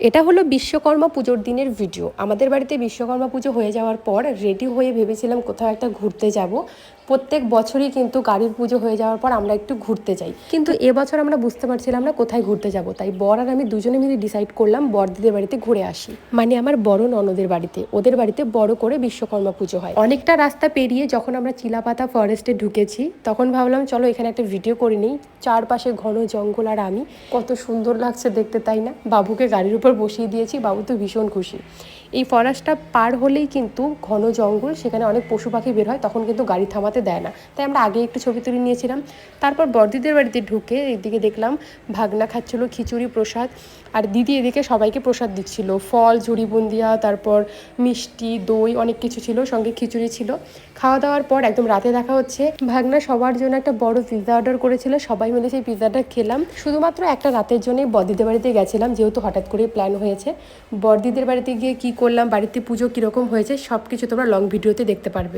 এটা হলো বিশ্বকর্মা পুজোর দিনের ভিডিও আমাদের বাড়িতে বিশ্বকর্মা পুজো হয়ে যাওয়ার পর রেডি হয়ে ভেবেছিলাম কোথাও একটা ঘুরতে যাব। প্রত্যেক বছরই কিন্তু গাড়ির পুজো হয়ে যাওয়ার পর আমরা একটু ঘুরতে যাই। কিন্তু এবছর আমরা বুঝতে পারছিলাম না কোথায় ঘুরতে যাব। তাই বর আর আমি দুজনে মিলে ডিসাইড করলাম বরদিদের বাড়িতে ঘুরে আসি। মানে আমার বড় ননদের বাড়িতে। ওদের বাড়িতে বড় করে বিশ্বকর্মা পুজো হয়। অনেকটা রাস্তা পেরিয়ে যখন আমরা চিলাপাতা ফরেস্টে ঢুকেছি, তখন ভাবলাম চলো এখানে একটা ভিডিও করে নিই। চারপাশে ঘন জঙ্গল আর আমি। কত সুন্দর লাগছে দেখতে, তাই না? বাবুকে গাড়ির উপর বসিয়ে দিয়েছি, বাবু তো ভীষণ খুশি। এই ফরেস্টটা পার হলেই কিন্তু ঘন জঙ্গল, সেখানে অনেক পশু পাখি বের হয়, তখন কিন্তু গাড়ি থামাতে দেয় না। তাই আমরা আগে একটু ছবি তুলে নিয়েছিলাম। তারপর বর্দিদের বাড়িতে ঢুকে এদিকে দেখলাম ভাগনা খাচ্ছিল খিচুড়ি, প্রসাদ, আর দিদি এদিকে সবাইকে প্রসাদ দিচ্ছিল। ফল, ঝুড়ি বুন্দিয়া, তারপর মিষ্টি, দই, অনেক কিছু ছিল, সঙ্গে খিচুড়ি ছিল। খাওয়া দাওয়ার পর একদম রাতে দেখা হচ্ছে, ভাগনা সবার জন্য একটা বড় পিৎজা অর্ডার করেছিল। সবাই মিলে সেই পিৎজাটা খেলাম। শুধুমাত্র একটা রাতের জন্যই বদিদের বাড়িতে গেছিলাম, যেহেতু হঠাৎ করে প্ল্যান হয়েছে। বড়দিদের বাড়িতে গিয়ে কি করলাম, বাড়িতে পুজো কীরকম হয়েছে সব কিছু তোমরা লং ভিডিওতে দেখতে পারবে।